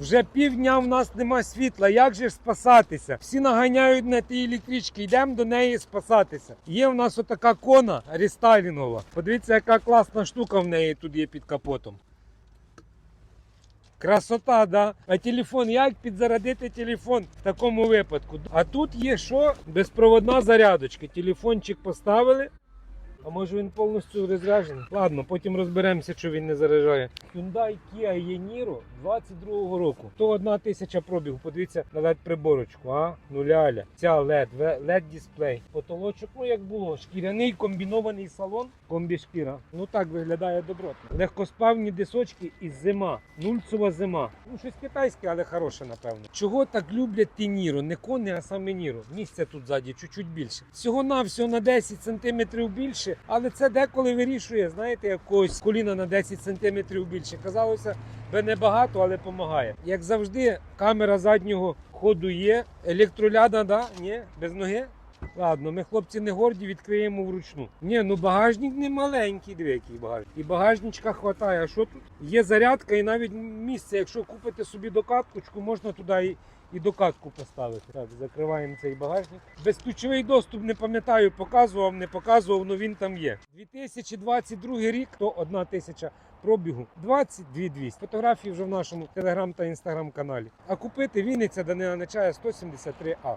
Вже півдня в нас нема світла. Як же спасатися? Всі наганяють на ті електрички, йдемо до неї спасатися. Є в нас отака кона рестайлінгова. Подивіться, яка класна штука в неї тут є під капотом. Красота, да? А телефон, як підзарядити телефон в такому випадку? А тут є що? Безпроводна зарядочка. Телефончик поставили. А може він повністю розряджений? Ладно, потім розберемося, що він не заряджає. Hyundai Kia e-Niro 22-го року. То одна тисяча пробігу. Подивіться на LED приборочку, а? Нуляля. Ця LED, LED дисплей. Потолочок, ну як було, шкіряний комбінований салон, комбі шкіра. Ну так виглядає добротно. Легкоспавні дисочки і зима. Нульцова зима. Ну щось китайське, але хороше, напевно. Чого так люблять ті Ніро? Не кони, а саме Ніро. Місця тут ззаді чуть-чуть більше. Всього навсього на 10 сантиметрів більше, але це деколи вирішує, знаєте, якогось коліна на 10 сантиметрів більше. Казалося, би небагато, але допомагає. Як завжди, камера заднього ходу є. Електроляда, да? Ні, без ноги. Ладно, ми хлопці не горді, відкриємо вручну. Ні, ну багажник не маленький, диви, який багажник. І багажничка хватає. А що тут? Є зарядка і навіть місце. Якщо купите собі докаткочку, можна туди і, і докатку поставити. Так, закриваємо цей багажник. Безключовий доступ не пам'ятаю, показував, не показував, але він там є. 2022 рік, то одна тисяча пробігу 22 200. Фотографії вже в нашому телеграм та інстаграм каналі. А купити Вінниця Данила Нечая 173А.